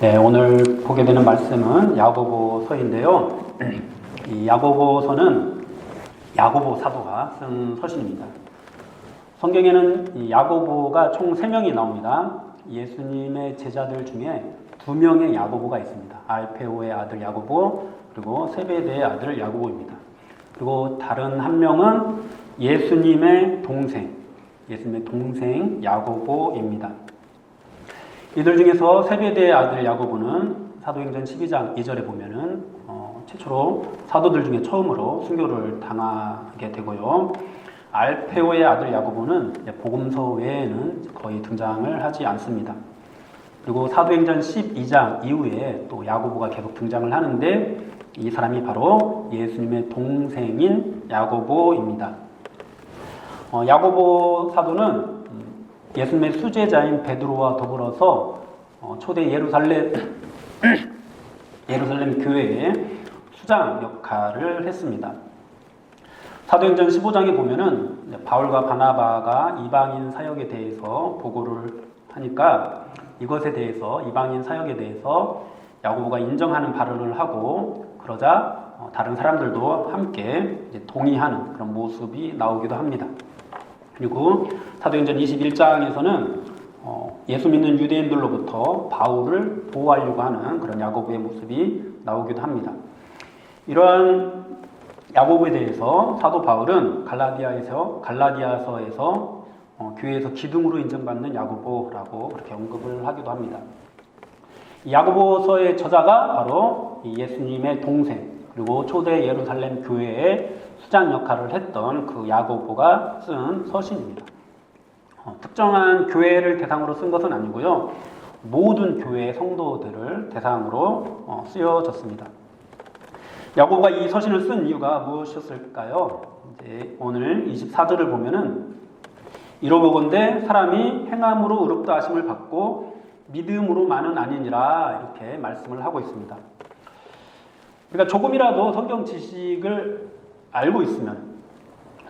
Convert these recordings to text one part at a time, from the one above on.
네, 오늘 보게 되는 말씀은 야고보서인데요. 이 야고보서는 야고보 사도가 쓴 서신입니다. 성경에는 이 야고보가 총 3명이 나옵니다. 예수님의 제자들 중에 두 명의 야고보가 있습니다. 알페오의 아들 야고보 그리고 세베대의 아들 야고보입니다. 그리고 다른 한 명은 예수님의 동생, 예수님의 동생 야고보입니다. 이들 중에서 세베대의 아들 야고보는 사도행전 12장 2절에 보면은 어, 최초로 사도들 중에 처음으로 순교를 당하게 되고요. 알페오의 아들 야고보는 복음서 외에는 거의 등장을 하지 않습니다. 그리고 사도행전 12장 이후에 또 야고보가 계속 등장을 하는데 이 사람이 바로 예수님의 동생인 야고보입니다. 어, 야고보 사도는 예수님의 수제자인 베드로와 더불어서 어, 초대 예루살렘 예루살렘 교회의 수장 역할을 했습니다. 사도행전 15장에 보면은 바울과 바나바가 이방인 사역에 대해서 보고를 하니까 이것에 대해서 이방인 사역에 대해서 야고보가 인정하는 발언을 하고 그러자 어, 다른 사람들도 함께 동의하는 그런 모습이 나오기도 합니다. 그리고 사도행전 21장에서는 어, 예수 믿는 유대인들로부터 바울을 보호하려고 하는 그런 야고보의 모습이 나오기도 합니다. 이러한 야고보에 대해서 사도 바울은 갈라디아에서 갈라디아서에서 어, 교회에서 기둥으로 인정받는 야고보라고 그렇게 언급을 하기도 합니다. 이 야고보서의 저자가 바로 예수님의 동생 그리고 초대 예루살렘 교회의 수장 역할을 했던 그 야고보가 쓴 서신입니다. 어, 특정한 교회를 대상으로 쓴 것은 아니고요. 모든 교회 성도들을 대상으로 어, 쓰여졌습니다. 야고보가 이 서신을 쓴 이유가 무엇이었을까요? 이제 오늘 24절을 보면은 이로보건대 사람이 행함으로 의롭다 하심을 받고 믿음으로만은 아니니라 이렇게 말씀을 하고 있습니다. 그러니까 조금이라도 성경 지식을 알고 있으면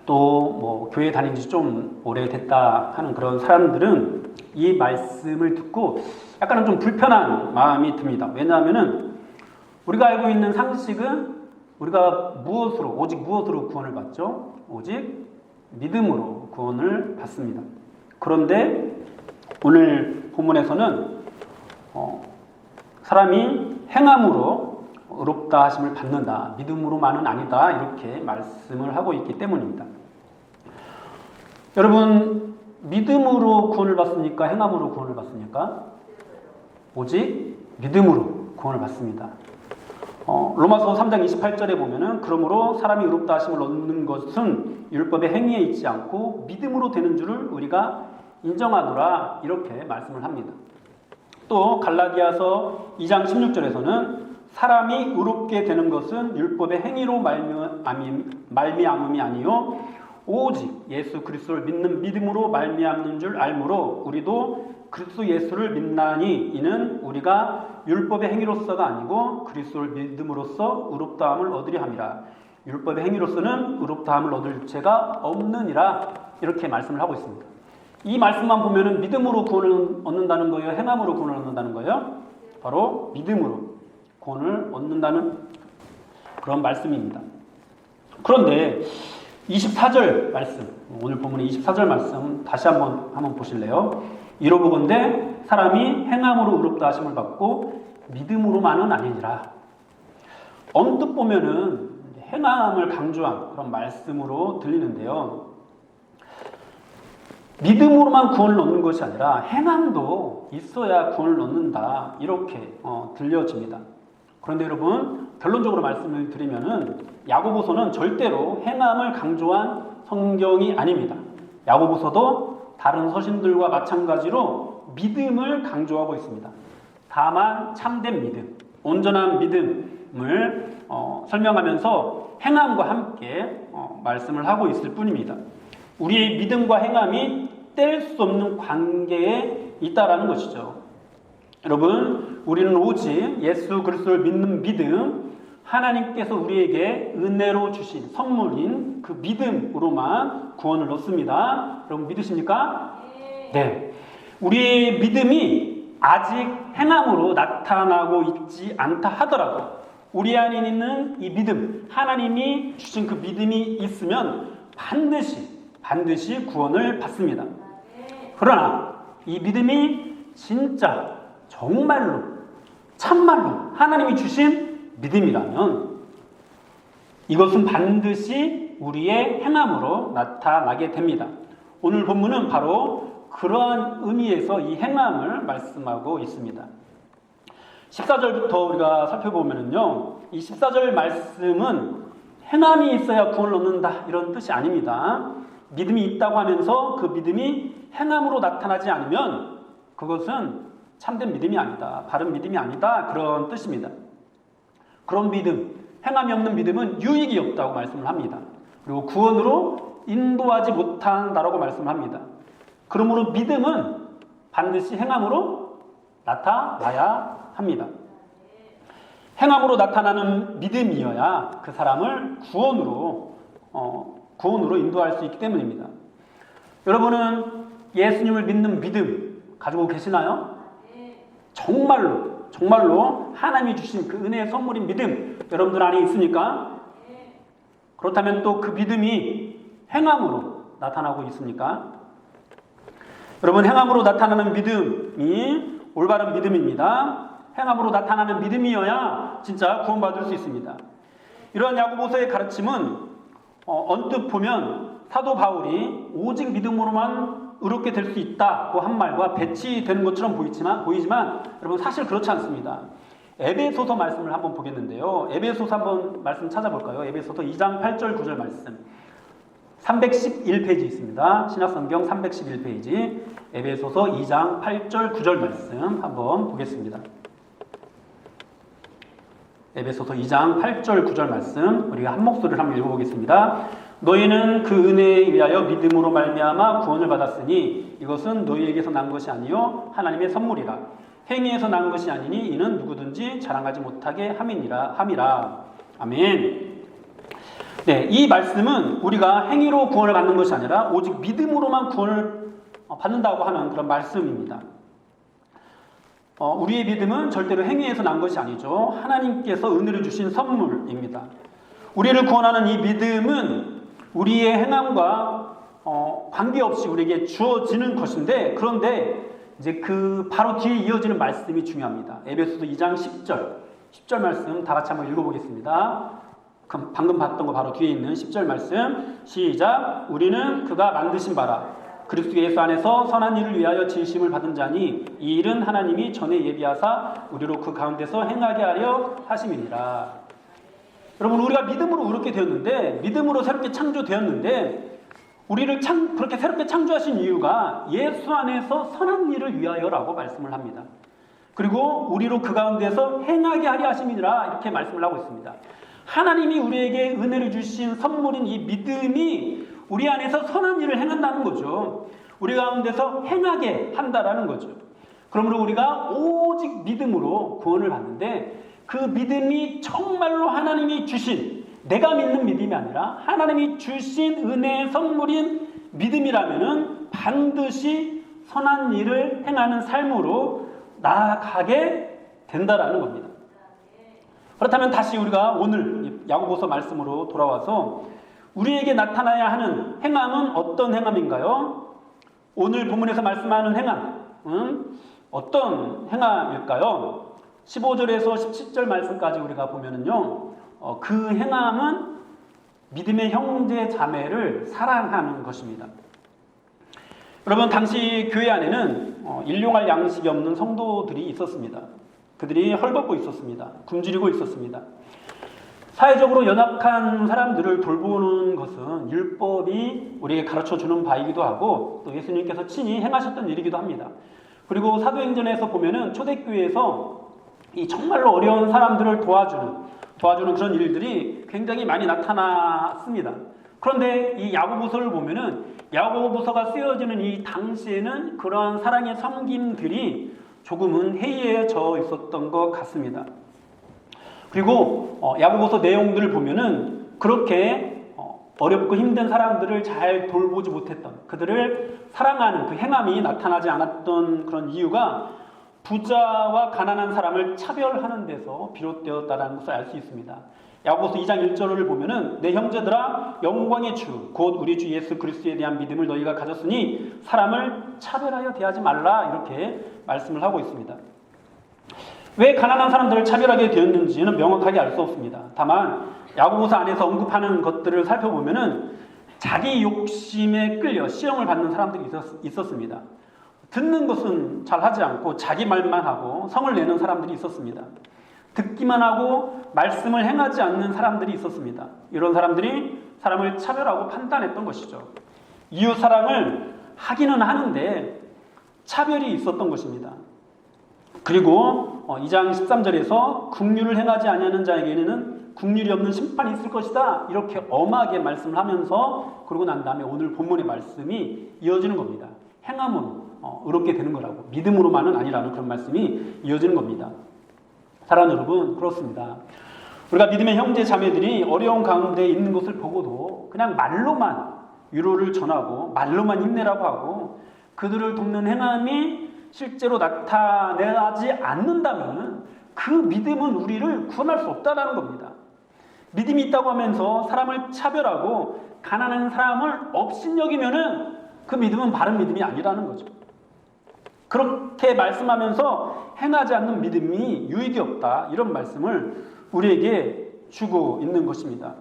또 뭐 교회 다닌 지 좀 오래됐다 하는 그런 사람들은 이 말씀을 듣고 약간은 좀 불편한 마음이 듭니다. 왜냐하면은 우리가 알고 있는 상식은 우리가 무엇으로 오직 무엇으로 구원을 받죠? 오직 믿음으로 구원을 받습니다. 그런데 오늘 본문에서는 어, 사람이 행함으로 의롭다 하심을 받는다. 믿음으로만은 아니다. 이렇게 말씀을 하고 있기 때문입니다. 여러분 믿음으로 구원을 받습니까? 행함으로 구원을 받습니까? 오직 믿음으로 구원을 받습니다. 어, 로마서 3장 28절에 보면은 그러므로 사람이 의롭다 하심을 얻는 것은 율법의 행위에 있지 않고 믿음으로 되는 줄을 우리가 인정하노라 이렇게 말씀을 합니다. 또 갈라디아서 2장 16절에서는 사람이 의롭게 되는 것은 율법의 행위로 말미암음이 아니요 오직 예수 그리스도를 믿는 믿음으로 말미암는 줄 알므로 우리도 그리스도 예수를 믿나니 이는 우리가 율법의 행위로서가 아니고 그리스도를 믿음으로써 의롭다함을 얻으려 함이라. 율법의 행위로서는 의롭다함을 얻을 죄가 없느니라 이렇게 말씀을 하고 있습니다. 이 말씀만 보면은 믿음으로 구원을 얻는다는 거예요, 행함으로 구원을 얻는다는 거예요. 바로 믿음으로 구원을 얻는다는 그런 말씀입니다. 그런데 24절 말씀, 오늘 본문의 24절 말씀 다시 한번 한번 보실래요? 이로보건대 사람이 행함으로 의롭다 하심을 받고 믿음으로만은 아니니라. 언뜻 보면은 행함을 강조한 그런 말씀으로 들리는데요. 믿음으로만 구원을 얻는 것이 아니라 행함도 있어야 구원을 얻는다. 이렇게 어, 들려집니다. 그런데 여러분, 결론적으로 말씀을 드리면은 야고보서는 절대로 행함을 강조한 성경이 아닙니다. 야고보서도 다른 서신들과 마찬가지로 믿음을 강조하고 있습니다. 다만 참된 믿음, 온전한 믿음을 어, 설명하면서 행함과 함께 어, 말씀을 하고 있을 뿐입니다. 우리의 믿음과 행함이 뗄 수 없는 관계에 있다라는 것이죠. 여러분, 우리는 오직 예수 그리스도를 믿는 믿음, 하나님께서 우리에게 은혜로 주신 선물인 그 믿음으로만 구원을 얻습니다. 여러분 믿으십니까? 네. 우리의 믿음이 아직 행함으로 나타나고 있지 않다 하더라도 우리 안에 있는 이 믿음, 하나님이 주신 그 믿음이 있으면 반드시 반드시 구원을 받습니다. 그러나 이 믿음이 진짜 정말로 참말로 하나님이 주신 믿음이라면 이것은 반드시 우리의 행함으로 나타나게 됩니다. 오늘 본문은 바로 그러한 의미에서 이 행함을 말씀하고 있습니다. 14절부터 우리가 살펴보면요. 이 14절 말씀은 행함이 있어야 구원을 얻는다 이런 뜻이 아닙니다. 믿음이 있다고 하면서 그 믿음이 행함으로 나타나지 않으면 그것은 참된 믿음이 아니다. 바른 믿음이 아니다. 그런 뜻입니다. 그런 믿음, 행함이 없는 믿음은 유익이 없다고 말씀을 합니다. 그리고 구원으로 인도하지 못한다라고 말씀을 합니다. 그러므로 믿음은 반드시 행함으로 나타나야 합니다. 행함으로 나타나는 믿음이어야 그 사람을 구원으로 어, 구원으로 인도할 수 있기 때문입니다. 여러분은 예수님을 믿는 믿음 가지고 계시나요? 정말로 정말로 하나님이 주신 그 은혜의 선물인 믿음 여러분들 안에 있습니까? 그렇다면 또 그 믿음이 행함으로 나타나고 있습니까? 여러분 행함으로 나타나는 믿음이 올바른 믿음입니다. 행함으로 나타나는 믿음이어야 진짜 구원받을 수 있습니다. 이러한 야고보서의 가르침은 어, 언뜻 보면 사도 바울이 오직 믿음으로만 의롭게 될 수 있다고 한 말과 배치되는 것처럼 보이지만, 보이지만 여러분 사실 그렇지 않습니다. 에베소서 말씀을 한번 보겠는데요. 에베소서 한번 말씀 찾아볼까요? 에베소서 2장 8절 9절 말씀. 311페이지 있습니다. 신약성경 311페이지. 에베소서 2장 8절 9절 말씀 한번 보겠습니다. 에베소서 2장 8절 9절 말씀 우리가 한 목소리를 한번 읽어보겠습니다. 너희는 그 은혜에 의하여 믿음으로 말미암아 구원을 받았으니 이것은 너희에게서 난 것이 아니요 하나님의 선물이라 행위에서 난 것이 아니니 이는 누구든지 자랑하지 못하게 함이니라 함이라 아멘. 네, 이 말씀은 우리가 행위로 구원을 받는 것이 아니라 오직 믿음으로만 구원을 받는다고 하는 그런 말씀입니다. 어, 우리의 믿음은 절대로 행위에서 난 것이 아니죠. 하나님께서 은혜를 주신 선물입니다. 우리를 구원하는 이 믿음은 우리의 행함과 어, 관계없이 우리에게 주어지는 것인데 그런데 이제 그 바로 뒤에 이어지는 말씀이 중요합니다. 에베소서 2장 10절 10절 말씀 다 같이 한번 읽어보겠습니다. 방금 봤던 거 바로 뒤에 있는 10절 말씀 시작 우리는 그가 만드신 바라 그리스도 예수 안에서 선한 일을 위하여 지으심을 받은 자니 이 일은 하나님이 전에 예비하사 우리로 그 가운데서 행하게 하려 하심이니라. 여러분 우리가 믿음으로 그렇게 되었는데 믿음으로 새롭게 창조되었는데 우리를 창, 그렇게 새롭게 창조하신 이유가 예수 안에서 선한 일을 위하여라고 말씀을 합니다. 그리고 우리로 그 가운데서 행하게 하려 하심이니라 이렇게 말씀을 하고 있습니다. 하나님이 우리에게 은혜를 주신 선물인 이 믿음이 우리 안에서 선한 일을 행한다는 거죠. 우리 가운데서 행하게 한다라는 거죠. 그러므로 우리가 오직 믿음으로 구원을 받는데 그 믿음이 정말로 하나님이 주신 내가 믿는 믿음이 아니라 하나님이 주신 은혜의 선물인 믿음이라면은 반드시 선한 일을 행하는 삶으로 나아가게 된다라는 겁니다. 그렇다면 다시 우리가 오늘 야고보서 말씀으로 돌아와서 우리에게 나타나야 하는 행함은 어떤 행함인가요? 오늘 본문에서 말씀하는 행함, 음? 어떤 행함일까요? 15절에서 17절 말씀까지 우리가 보면은요, 어, 그 행함은 믿음의 형제 자매를 사랑하는 것입니다. 여러분, 당시 교회 안에는 어, 일용할 양식이 없는 성도들이 있었습니다. 그들이 헐벗고 있었습니다. 굶주리고 있었습니다. 사회적으로 연약한 사람들을 돌보는 것은 율법이 우리에게 가르쳐 주는 바이기도 하고 또 예수님께서 친히 행하셨던 일이기도 합니다. 그리고 사도행전에서 보면은 초대교회에서 이 정말로 어려운 사람들을 도와주는 도와주는 그런 일들이 굉장히 많이 나타났습니다. 그런데 이 야고보서를 보면은 야고보서가 쓰여지는 이 당시에는 그러한 사랑의 섬김들이 조금은 해이해져 있었던 것 같습니다. 그리고 어, 야고보서 내용들을 보면은 그렇게 어, 어렵고 힘든 사람들을 잘 돌보지 못했던 그들을 사랑하는 그 행함이 나타나지 않았던 그런 이유가 부자와 가난한 사람을 차별하는 데서 비롯되었다는 것을 알 수 있습니다. 야고보서 2장 1절을 보면은 내 형제들아 영광의 주 곧 우리 주 예수 그리스도에 대한 믿음을 너희가 가졌으니 사람을 차별하여 대하지 말라 이렇게 말씀을 하고 있습니다. 왜 가난한 사람들을 차별하게 되었는지는 명확하게 알 수 없습니다. 다만 야고보서 안에서 언급하는 것들을 살펴보면은 자기 욕심에 끌려 시험을 받는 사람들이 있었, 습니다 듣는 것은 잘 하지 않고 자기 말만 하고 성을 내는 사람들이 있었습니다. 듣기만 하고 말씀을 행하지 않는 사람들이 있었습니다. 이런 사람들이 사람을 차별하고 판단했던 것이죠. 이웃 사랑을 하기는 하는데 차별이 있었던 것입니다. 그리고 2장 어, 13절에서 국률을 행하지 아니하는 자에게는 국률이 없는 심판이 있을 것이다. 이렇게 엄하게 말씀을 하면서 그러고 난 다음에 오늘 본문의 말씀이 이어지는 겁니다. 행함으로 어, 의롭게 되는 거라고 믿음으로만은 아니라는 그런 말씀이 이어지는 겁니다. 사랑하는 여러분 그렇습니다. 우리가 믿음의 형제 자매들이 어려운 가운데 있는 것을 보고도 그냥 말로만 위로를 전하고 말로만 힘내라고 하고 그들을 돕는 행함이 실제로 나타내지 않는다면 그 믿음은 우리를 구원할 수 없다라는 겁니다. 믿음이 있다고 하면서 사람을 차별하고 가난한 사람을 업신여기면은 그 믿음은 바른 믿음이 아니라는 거죠. 그렇게 말씀하면서 행하지 않는 믿음이 유익이 없다. 이런 말씀을 우리에게 주고 있는 것입니다.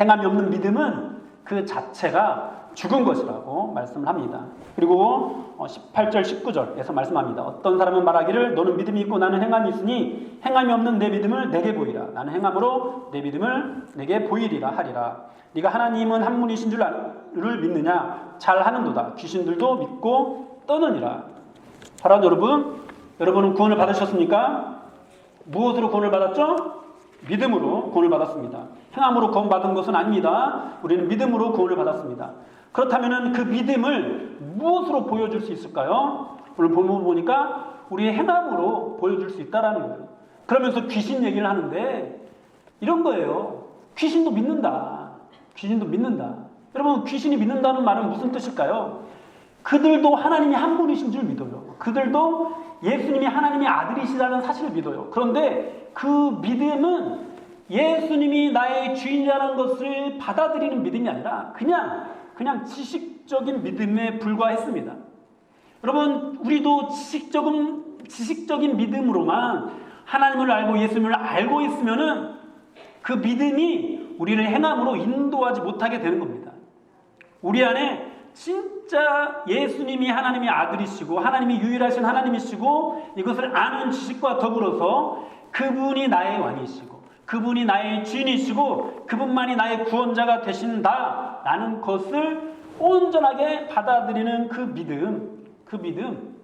행함이 없는 믿음은 그 자체가 죽은 것이라고 말씀을 합니다. 그리고 18절, 어, 19절에서 말씀합니다. 어떤 사람은 말하기를 너는 믿음이 있고 나는 행함이 있으니 행함이 없는 내 믿음을 내게 보이라. 나는 행함으로 내 믿음을 내게 보이리라 하리라. 네가 하나님은 한 분이신 줄을 믿느냐? 잘 하는도다. 귀신들도 믿고 떠느니라. 사랑 여러분, 여러분은 구원을 받으셨습니까? 무엇으로 구원을 받았죠? 믿음으로 구원을 받았습니다. 행함으로 구원 받은 것은 아닙니다. 우리는 믿음으로 구원을 받았습니다. 그렇다면 그 믿음을 무엇으로 보여줄 수 있을까요? 오늘 본문 보니까 우리의 행함으로 보여줄 수 있다라는 거예요. 그러면서 귀신 얘기를 하는데 이런 거예요. 귀신도 믿는다. 귀신도 믿는다. 여러분 귀신이 믿는다는 말은 무슨 뜻일까요? 그들도 하나님이 한 분이신 줄 믿어요. 그들도 예수님이 하나님의 아들이시라는 사실을 믿어요. 그런데 그 믿음은 예수님이 나의 주인이라는 것을 받아들이는 믿음이 아니라 그냥 그냥 지식적인 믿음에 불과했습니다. 여러분, 우리도 지식적인, 지식적인 믿음으로만 하나님을 알고 예수님을 알고 있으면은 그 믿음이 우리를 행함으로 인도하지 못하게 되는 겁니다. 우리 안에 진짜 예수님이 하나님의 아들이시고 하나님이 유일하신 하나님이시고 이것을 아는 지식과 더불어서 그분이 나의 왕이시고 그분이 나의 주인이시고 그분만이 나의 구원자가 되신다라는 것을 온전하게 받아들이는 그 믿음, 그 믿음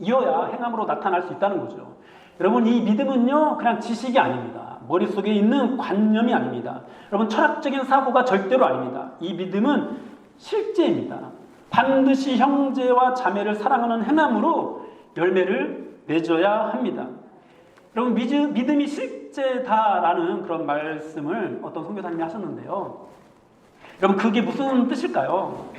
이어야 행함으로 나타날 수 있다는 거죠. 여러분 이 믿음은요 그냥 지식이 아닙니다. 머릿속에 있는 관념이 아닙니다. 여러분 철학적인 사고가 절대로 아닙니다. 이 믿음은 실제입니다. 반드시 형제와 자매를 사랑하는 행함으로 열매를 맺어야 합니다. 여러분 믿음이 실제다라는 그런 말씀을 어떤 선교사님이 하셨는데요. 여러분 그게 무슨 뜻일까요?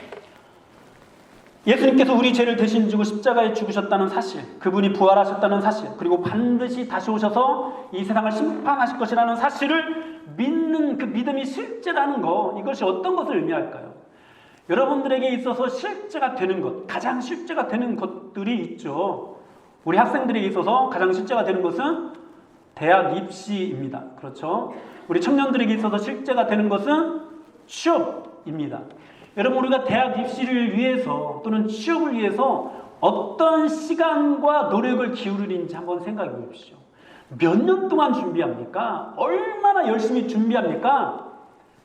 예수님께서 우리 죄를 대신 지고 십자가에 죽으셨다는 사실, 그분이 부활하셨다는 사실, 그리고 반드시 다시 오셔서 이 세상을 심판하실 것이라는 사실을 믿는 그 믿음이 실제라는 거, 이것이 어떤 것을 의미할까요? 여러분들에게 있어서 실제가 되는 것, 가장 실제가 되는 것들이 있죠. 우리 학생들에게 있어서 가장 실제가 되는 것은 대학 입시입니다. 그렇죠? 우리 청년들에게 있어서 실제가 되는 것은 취업입니다. 여러분 우리가 대학 입시를 위해서 또는 취업을 위해서 어떤 시간과 노력을 기울이는지 한번 생각해 보십시오. 몇 년 동안 준비합니까? 얼마나 열심히 준비합니까?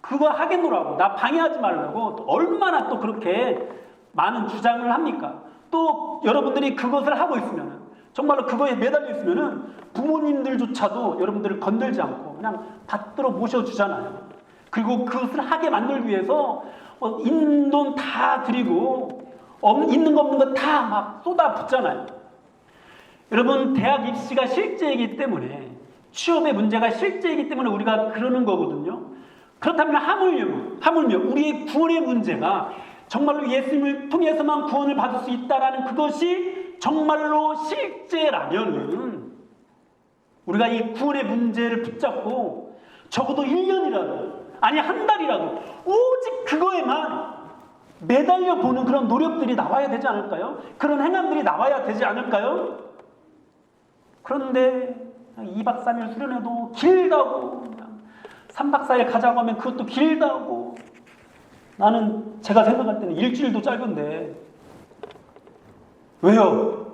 그거 하겠노라고 나 방해하지 말라고 얼마나 또 그렇게 많은 주장을 합니까? 또 여러분들이 그것을 하고 있으면 정말로 그거에 매달려 있으면은 부모님들조차도 여러분들을 건들지 않고 그냥 받들어 모셔주잖아요. 그리고 그것을 하게 만들기 위해서 어, 있는 돈다 드리고 있는 거 없는 거 다 막 쏟아붓잖아요. 여러분 대학 입시가 실제이기 때문에 취업의 문제가 실제이기 때문에 우리가 그러는 거거든요. 그렇다면 하물며 하물며 우리의 구원의 문제가 정말로 예수님을 통해서만 구원을 받을 수 있다라는 그것이 정말로 실제라면은 우리가 이 구원의 문제를 붙잡고 적어도 1년이라도 아니 한 달이라도 오직 그거에만 매달려 보는 그런 노력들이 나와야 되지 않을까요? 그런 행함들이 나와야 되지 않을까요? 그런데 2박 3일 수련회도 길다고 3박 4일 가자고 하면 그것도 길다고 나는 제가 생각할 때는 일주일도 짧은데 왜요?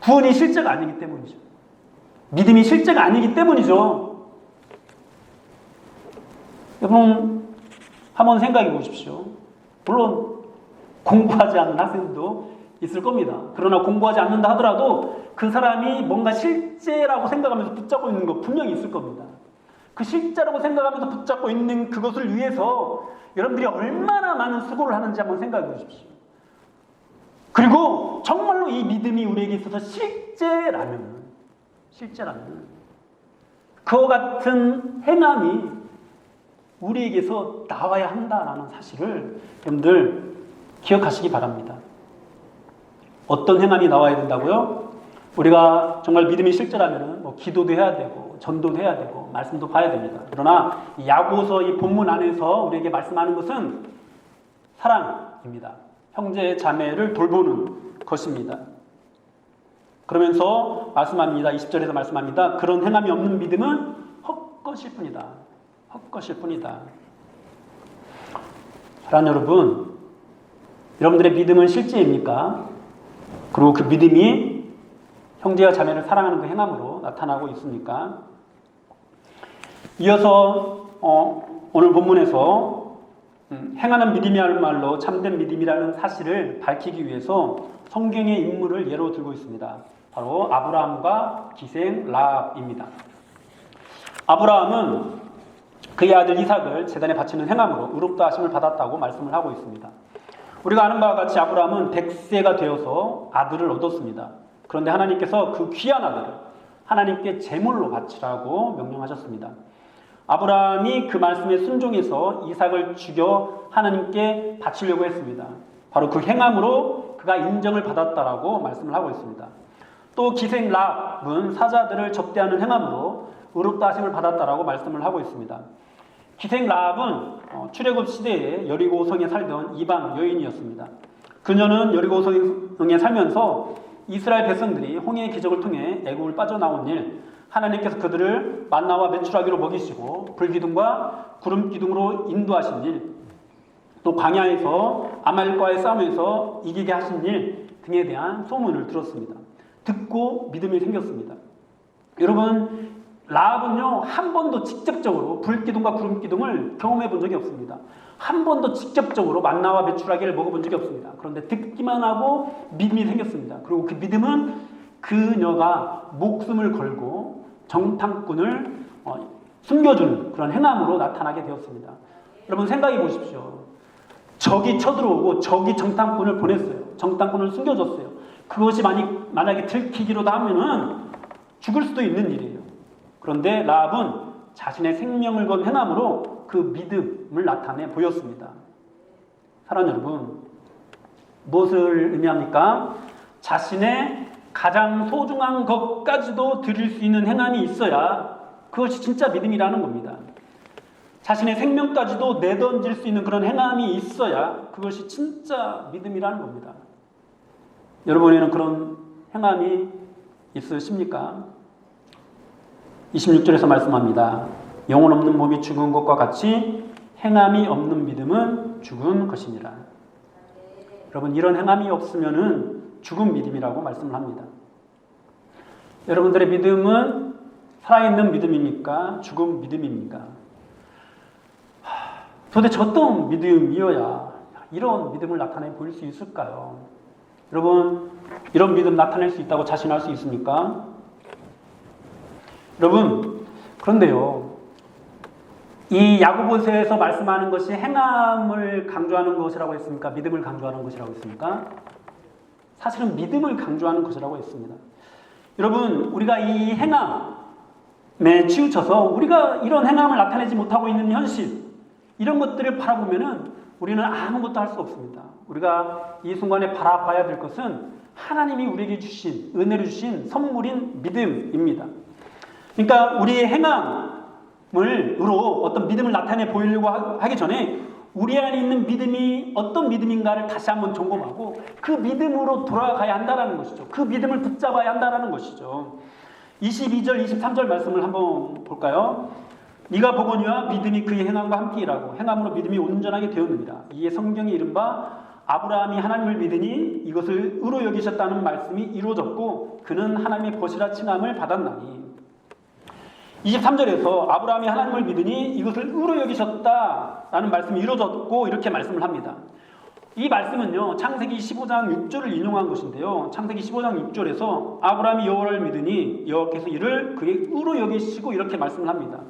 구원이 실제가 아니기 때문이죠. 믿음이 실제가 아니기 때문이죠. 여러분 한번 생각해 보십시오. 물론 공부하지 않는 학생도 있을 겁니다. 그러나 공부하지 않는다 하더라도 그 사람이 뭔가 실제라고 생각하면서 붙잡고 있는 거 분명히 있을 겁니다. 그 실제라고 생각하면서 붙잡고 있는 그것을 위해서 여러분들이 얼마나 많은 수고를 하는지 한번 생각해 보십시오. 그리고 정말로 이 믿음이 우리에게 있어서 실제라면, 실제라면, 그와 같은 행함이 우리에게서 나와야 한다라는 사실을 여러분들 기억하시기 바랍니다. 어떤 행함이 나와야 된다고요? 우리가 정말 믿음이 실제라면 뭐 기도도 해야 되고 전도도 해야 되고 말씀도 봐야 됩니다. 그러나 야고서 이 본문 안에서 우리에게 말씀하는 것은 사랑입니다. 형제 자매를 돌보는 것입니다. 그러면서 말씀합니다. 20절에서 말씀합니다. 그런 행함이 없는 믿음은 헛것일 뿐이다. 헛것일 뿐이다. 사랑 여러분, 여러분들의 믿음은 실제입니까? 그리고 그 믿음이 형제와 자매를 사랑하는 그 행함으로 나타나고 있습니까? 이어서 어, 오늘 본문에서 음, 행하는 믿음이라는 말로 참된 믿음이라는 사실을 밝히기 위해서 성경의 인물을 예로 들고 있습니다. 바로 아브라함과 기생 라합입니다. 아브라함은 그의 아들 이삭을 재단에 바치는 행함으로 의롭다 하심을 받았다고 말씀을 하고 있습니다. 우리가 아는 바와 같이 아브라함은 100세가 되어서 아들을 얻었습니다. 그런데 하나님께서 그 귀한 아들을 하나님께 제물로 바치라고 명령하셨습니다. 아브라함이 그 말씀에 순종해서 이삭을 죽여 하나님께 바치려고 했습니다. 바로 그 행함으로 그가 인정을 받았다라고 말씀을 하고 있습니다. 또 기생 랍은 사자들을 접대하는 행함으로 의롭다 하심을 받았다라고 말씀을 하고 있습니다. 기생 라합은 어, 출애굽 시대에 여리고 성에 살던 이방 여인이었습니다. 그녀는 여리고 성에 살면서 이스라엘 백성들이 홍해의 기적을 통해 애굽을 빠져나온 일, 하나님께서 그들을 만나와 메추라기로 먹이시고 불기둥과 구름 기둥으로 인도하신 일, 또 광야에서 아말과의 싸움에서 이기게 하신 일 등에 대한 소문을 들었습니다. 듣고 믿음이 생겼습니다. 여러분 라합은요 한 번도 직접적으로 불기둥과 구름기둥을 경험해 본 적이 없습니다. 한 번도 직접적으로 만나와 메추라기를 먹어본 적이 없습니다. 그런데 듣기만 하고 믿음이 생겼습니다. 그리고 그 믿음은 그녀가 목숨을 걸고 정탐꾼을 어, 숨겨주는 그런 행함으로 나타나게 되었습니다. 여러분 생각해 보십시오. 적이 쳐들어오고 적이 정탐꾼을 보냈어요. 정탐꾼을 숨겨줬어요. 그것이 만약, 만약에 들키기로도 하면은 죽을 수도 있는 일이에요. 그런데 라합은 자신의 생명을 건 행함으로 그 믿음을 나타내 보였습니다. 사랑 여러분, 무엇을 의미합니까? 자신의 가장 소중한 것까지도 드릴 수 있는 행함이 있어야 그것이 진짜 믿음이라는 겁니다. 자신의 생명까지도 내던질 수 있는 그런 행함이 있어야 그것이 진짜 믿음이라는 겁니다. 여러분에는 그런 행함이 있으십니까? 26절에서 말씀합니다. 영혼 없는 몸이 죽은 것과 같이 행함이 없는 믿음은 죽은 것이니라. 여러분 이런 행함이 없으면은 죽은 믿음이라고 말씀을 합니다. 여러분들의 믿음은 살아있는 믿음입니까? 죽은 믿음입니까? 도대체 어떤 믿음이어야 이런 믿음을 나타내 보일 수 있을까요? 여러분 이런 믿음 나타낼 수 있다고 자신할 수 있습니까? 여러분 그런데요 이 야고보서에서 말씀하는 것이 행함을 강조하는 것이라고 했습니까? 믿음을 강조하는 것이라고 했습니까? 사실은 믿음을 강조하는 것이라고 했습니다. 여러분 우리가 이 행함에 치우쳐서 우리가 이런 행함을 나타내지 못하고 있는 현실 이런 것들을 바라보면은 우리는 아무것도 할 수 없습니다. 우리가 이 순간에 바라봐야 될 것은 하나님이 우리에게 주신 은혜를 주신 선물인 믿음입니다. 그러니까 우리의 행함을 으로 어떤 믿음을 나타내 보이려고 하기 전에 우리 안에 있는 믿음이 어떤 믿음인가를 다시 한번 점검하고 그 믿음으로 돌아가야 한다라는 것이죠. 그 믿음을 붙잡아야 한다라는 것이죠. 22절, 23절 말씀을 한번 볼까요? 네가 보거니와 믿음이 그의 행함과 함께이라고 행함으로 믿음이 온전하게 되었느니라. 이에 성경이 이른바 아브라함이 하나님을 믿으니 이것을 의로 여기셨다는 말씀이 이루어졌고 그는 하나님의 벗이라 칭함을 받았나니 23절에서 아브라함이 하나님을 믿으니 이것을 의로 여기셨다라는 말씀이 이루어졌고 이렇게 말씀을 합니다. 이 말씀은요 창세기 15장 6절을 인용한 것인데요 창세기 15장 6절에서 아브라함이 여호와를 믿으니 여호와께서 이를 그의 의로 여기시고 이렇게 말씀을 합니다.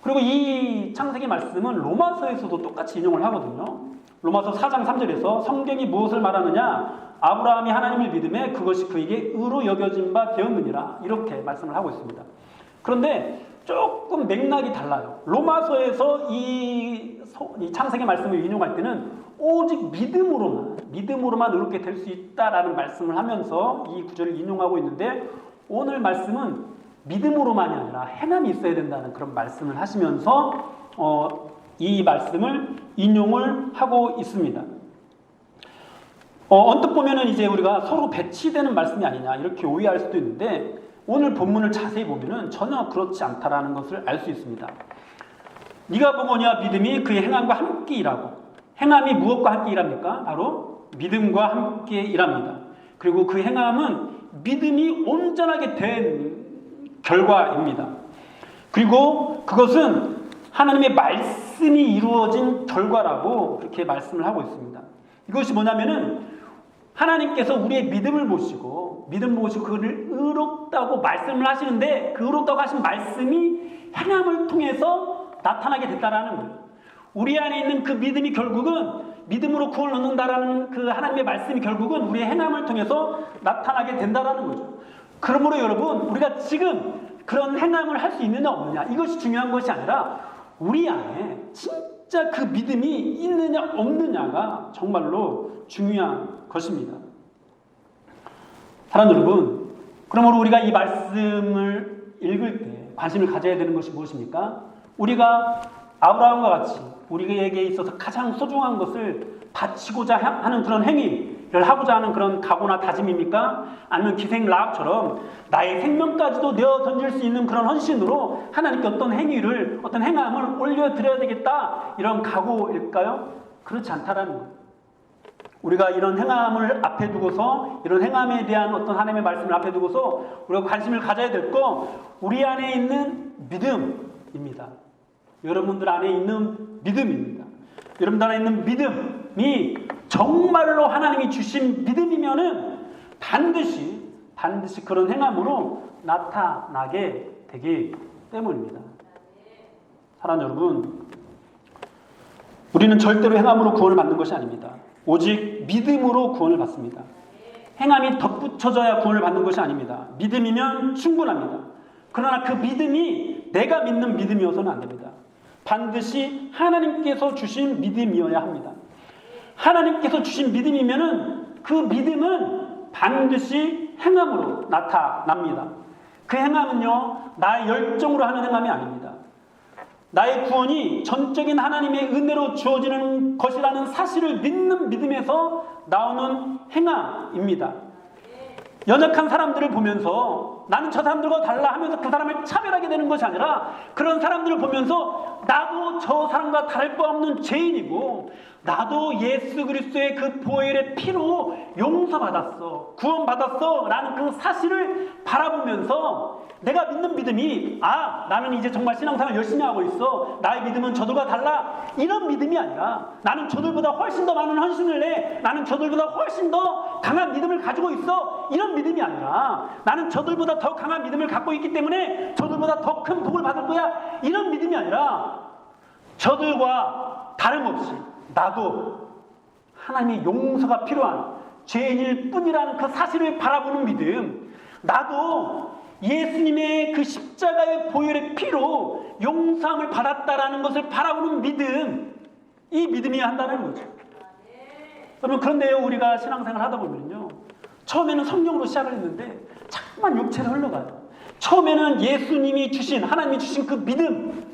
그리고 이 창세기 말씀은 로마서에서도 똑같이 인용을 하거든요. 로마서 4장 3절에서 성경이 무엇을 말하느냐? 아브라함이 하나님을 믿음에 그것이 그에게 의로 여겨진 바 되었느니라. 이렇게 말씀을 하고 있습니다. 그런데 조금 맥락이 달라요. 로마서에서 이, 이 창세기 말씀을 인용할 때는 오직 믿음으로만, 믿음으로만 의롭게 될 수 있다라는 말씀을 하면서 이 구절을 인용하고 있는데 오늘 말씀은 믿음으로만이 아니라 행함이 있어야 된다는 그런 말씀을 하시면서 어, 이 말씀을 인용을 하고 있습니다. 어, 언뜻 보면은 이제 우리가 서로 배치되는 말씀이 아니냐 이렇게 오해할 수도 있는데 오늘 본문을 자세히 보면은 전혀 그렇지 않다라는 것을 알 수 있습니다. 네가 보거니와 믿음이 그의 행함과 함께 일하고 행함이 무엇과 함께 일합니까? 바로 믿음과 함께 일합니다. 그리고 그 행함은 믿음이 온전하게 된 결과입니다. 그리고 그것은 하나님의 말씀이 이루어진 결과라고 그렇게 말씀을 하고 있습니다. 이것이 뭐냐면은 하나님께서 우리의 믿음을 보시고 믿음 보시고 그를 의롭다고 말씀을 하시는데 그 의롭다고 하신 말씀이 행함을 통해서 나타나게 됐다라는 거예요. 우리 안에 있는 그 믿음이 결국은 믿음으로 구원을 얻는다라는 그 하나님의 말씀이 결국은 우리의 행함을 통해서 나타나게 된다라는 거죠. 그러므로 여러분 우리가 지금 그런 행함을 할 수 있느냐 없느냐 이것이 중요한 것이 아니라 우리 안에 진짜 그 믿음이 있느냐 없느냐가 정말로 중요한 것입니다. 사랑 여러분, 그러므로 우리가 이 말씀을 읽을 때 관심을 가져야 되는 것이 무엇입니까? 우리가 아브라함과 같이 우리에게 있어서 가장 소중한 것을 바치고자 하는 그런 행위를 하고자 하는 그런 각오나 다짐입니까? 아니면 기생 라합처럼 나의 생명까지도 내어 던질 수 있는 그런 헌신으로 하나님께 어떤 행위를 어떤 행함을 올려드려야 되겠다 이런 각오일까요? 그렇지 않다라는 거예요. 우리가 이런 행함을 앞에 두고서 이런 행함에 대한 어떤 하나님의 말씀을 앞에 두고서 우리가 관심을 가져야 될 거 우리 안에 있는 믿음입니다. 여러분들 안에 있는 믿음입니다. 여러분들 안에 있는 믿음이 정말로 하나님이 주신 믿음이면은 반드시 반드시 그런 행함으로 나타나게 되기 때문입니다. 사랑 여러분, 우리는 절대로 행함으로 구원을 받는 것이 아닙니다. 오직 믿음으로 구원을 받습니다. 행함이 덧붙여져야 구원을 받는 것이 아닙니다. 믿음이면 충분합니다. 그러나 그 믿음이 내가 믿는 믿음이어서는 안 됩니다. 반드시 하나님께서 주신 믿음이어야 합니다. 하나님께서 주신 믿음이면은 그 믿음은 반드시 행함으로 나타납니다. 그 행함은요, 나의 열정으로 하는 행함이 아닙니다. 나의 구원이 전적인 하나님의 은혜로 주어지는 것이라는 사실을 믿는 믿음에서 나오는 행함입니다. 연약한 사람들을 보면서 나는 저 사람들과 달라 하면서 그 사람을 차별하게 되는 것이 아니라 그런 사람들을 보면서 나도 저 사람과 다를 바 없는 죄인이고 나도 예수 그리스도의 그 보혈의 피로 용서받았어. 구원받았어. 라는 그 사실을 바라보면서 내가 믿는 믿음이 아 나는 이제 정말 신앙생활 열심히 하고 있어. 나의 믿음은 저들과 달라. 이런 믿음이 아니라 나는 저들보다 훨씬 더 많은 헌신을 해. 나는 저들보다 훨씬 더 강한 믿음을 가지고 있어. 이런 믿음이 아니라 나는 저들보다 더 강한 믿음을 갖고 있기 때문에 저들보다 더 큰 복을 받을 거야. 이런 믿음이 아니라 저들과 다름없이 나도 하나님의 용서가 필요한 죄인일 뿐이라는 그 사실을 바라보는 믿음 나도 예수님의 그 십자가의 보혈의 피로 용서함을 받았다라는 것을 바라보는 믿음, 이 믿음이야 한다는 거죠. 여러분, 그런데요, 우리가 신앙생활 하다 보면요, 처음에는 성령으로 시작을 했는데 자꾸만 육체로 흘러가요. 처음에는 예수님이 주신 하나님이 주신 그 믿음,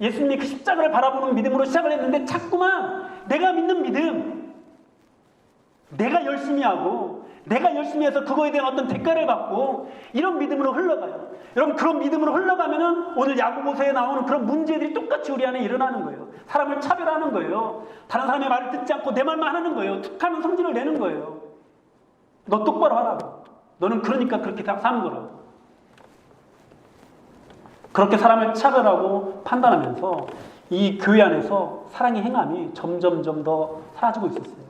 예수님이 그 십자가를 바라보는 믿음으로 시작을 했는데 자꾸만 내가 믿는 믿음, 내가 열심히 하고 내가 열심히 해서 그거에 대한 어떤 대가를 받고 이런 믿음으로 흘러가요. 여러분 그런 믿음으로 흘러가면은 오늘 야구보서에 나오는 그런 문제들이 똑같이 우리 안에 일어나는 거예요. 사람을 차별하는 거예요. 다른 사람의 말을 듣지 않고 내 말만 하는 거예요. 툭하는 성질을 내는 거예요. 너 똑바로 하라고. 너는 그러니까 그렇게 사는 거라고. 그렇게 사람을 차별하고 판단하면서 이 교회 안에서 사랑의 행함이 점점점 더 사라지고 있었어요.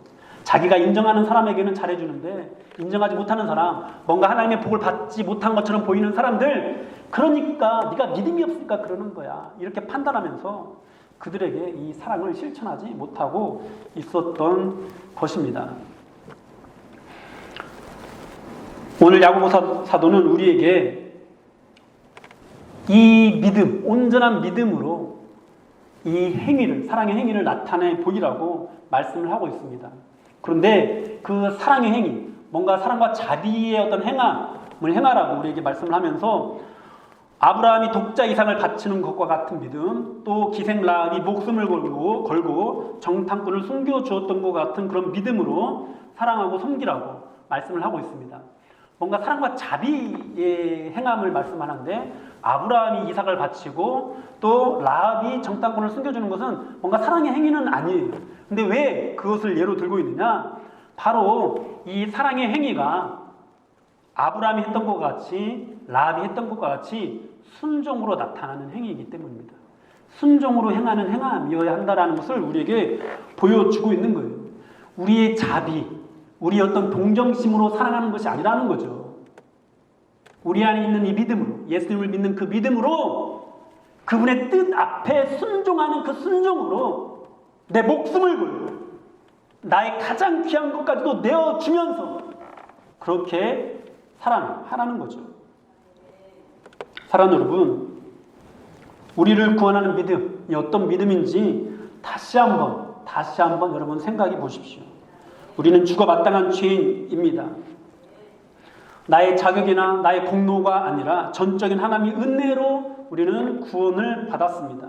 자기가 인정하는 사람에게는 잘해주는데 인정하지 못하는 사람, 뭔가 하나님의 복을 받지 못한 것처럼 보이는 사람들, 그러니까 네가 믿음이 없으니까 그러는 거야. 이렇게 판단하면서 그들에게 이 사랑을 실천하지 못하고 있었던 것입니다. 오늘 야고보 사도는 우리에게 이 믿음, 온전한 믿음으로 이 행위를, 사랑의 행위를 나타내 보이라고 말씀을 하고 있습니다. 그런데 그 사랑의 행위, 뭔가 사랑과 자비의 어떤 행함을 행하라고 우리에게 말씀을 하면서 아브라함이 독자 이상을 바치는 것과 같은 믿음, 또 기생 라합이 목숨을 걸고, 걸고 정탐꾼을 숨겨 주었던 것 같은 그런 믿음으로 사랑하고 섬기라고 말씀을 하고 있습니다. 뭔가 사랑과 자비의 행함을 말씀하는데 아브라함이 이삭을 바치고 또 라합이 정탐꾼을 숨겨주는 것은 뭔가 사랑의 행위는 아니에요. 근데 왜 그것을 예로 들고 있느냐? 바로 이 사랑의 행위가 아브라함이 했던 것 같이 라합이 했던 것과 같이 순종으로 나타나는 행위이기 때문입니다. 순종으로 행하는 행함이어야 한다라는 것을 우리에게 보여주고 있는 거예요. 우리의 자비, 우리 어떤 동정심으로 사랑하는 것이 아니라는 거죠. 우리 안에 있는 이 믿음으로, 예수님을 믿는 그 믿음으로 그분의 뜻 앞에 순종하는 그 순종으로 내 목숨을 걸고 나의 가장 귀한 것까지도 내어주면서 그렇게 살아하라는 거죠. 사랑 여러분, 우리를 구원하는 믿음이 어떤 믿음인지 다시 한번, 다시 한번 여러분 생각해 보십시오. 우리는 죽어 마땅한 죄인입니다. 나의 자격이나 나의 공로가 아니라 전적인 하나님의 은혜로 우리는 구원을 받았습니다.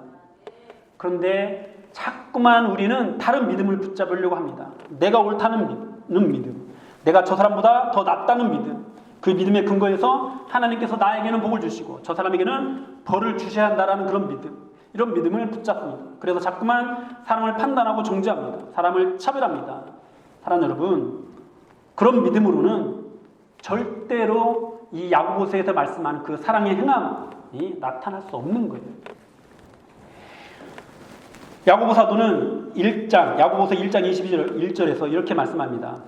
그런데 자꾸만 우리는 다른 믿음을 붙잡으려고 합니다. 내가 옳다는 믿음, 내가 저 사람보다 더 낫다는 믿음, 그 믿음의 근거에서 하나님께서 나에게는 복을 주시고 저 사람에게는 벌을 주셔야 한다라는 그런 믿음, 이런 믿음을 붙잡습니다. 그래서 자꾸만 사람을 판단하고 정죄합니다. 사람을 차별합니다. 사랑 여러분, 그런 믿음으로는 절대로 이 야고보서에서 말씀하는 그 사랑의 행함이 나타날 수 없는 거예요. 야고보 사도는 1장, 야고보서 1장 21절에서 이렇게 말씀합니다.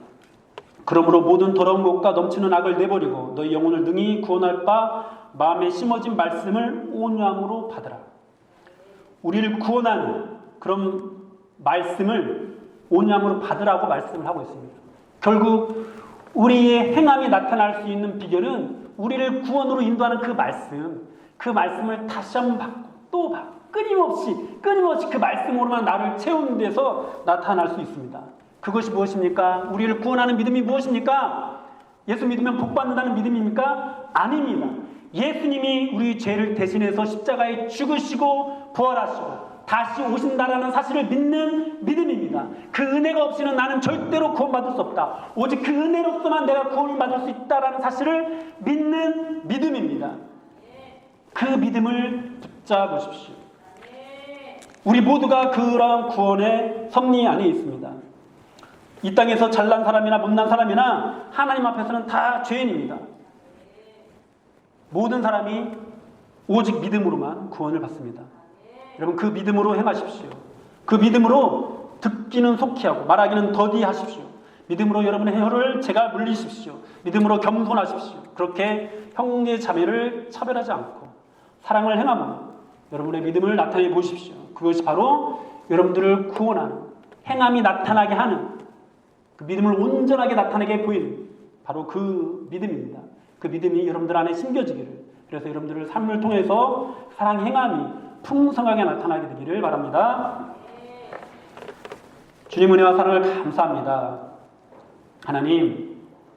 그러므로 모든 더러운 것과 넘치는 악을 내버리고 너희 영혼을 능히 구원할 바 마음에 심어진 말씀을 온유함으로 받으라. 우리를 구원하는 그런 말씀을 온유함으로 받으라고 말씀을 하고 있습니다. 결국 우리의 행함이 나타날 수 있는 비결은 우리를 구원으로 인도하는 그 말씀, 그 말씀을 다시 한번 받고 또 받고 끊임없이 끊임없이 그 말씀으로만 나를 채우는 데서 나타날 수 있습니다. 그것이 무엇입니까? 우리를 구원하는 믿음이 무엇입니까? 예수 믿으면 복 받는다는 믿음입니까? 아닙니다. 예수님이 우리 죄를 대신해서 십자가에 죽으시고 부활하시고 다시 오신다라는 사실을 믿는 믿음입니다. 그 은혜가 없이는 나는 절대로 구원받을 수 없다. 오직 그 은혜로서만 내가 구원을 받을 수 있다라는 사실을 믿는 믿음입니다. 그 믿음을 붙잡으십시오. 우리 모두가 그런 구원의 섭리 안에 있습니다. 이 땅에서 잘난 사람이나 못난 사람이나 하나님 앞에서는 다 죄인입니다. 모든 사람이 오직 믿음으로만 구원을 받습니다. 여러분 그 믿음으로 행하십시오. 그 믿음으로 듣기는 속히 하고 말하기는 더디 하십시오. 믿음으로 여러분의 혀를 제가 물리십시오. 믿음으로 겸손하십시오. 그렇게 형제 자매를 차별하지 않고 사랑을 행함으로 여러분의 믿음을 나타내 보십시오. 그것이 바로 여러분들을 구원하는 행함이 나타나게 하는 그 믿음을 온전하게 나타내게 보이는 바로 그 믿음입니다. 그 믿음이 여러분들 안에 심겨지기를 그래서 여러분들을 삶을 통해서 사랑 행함이 풍성하게 나타나게 되기를 바랍니다. 주님 은혜와 사랑을 감사합니다. 하나님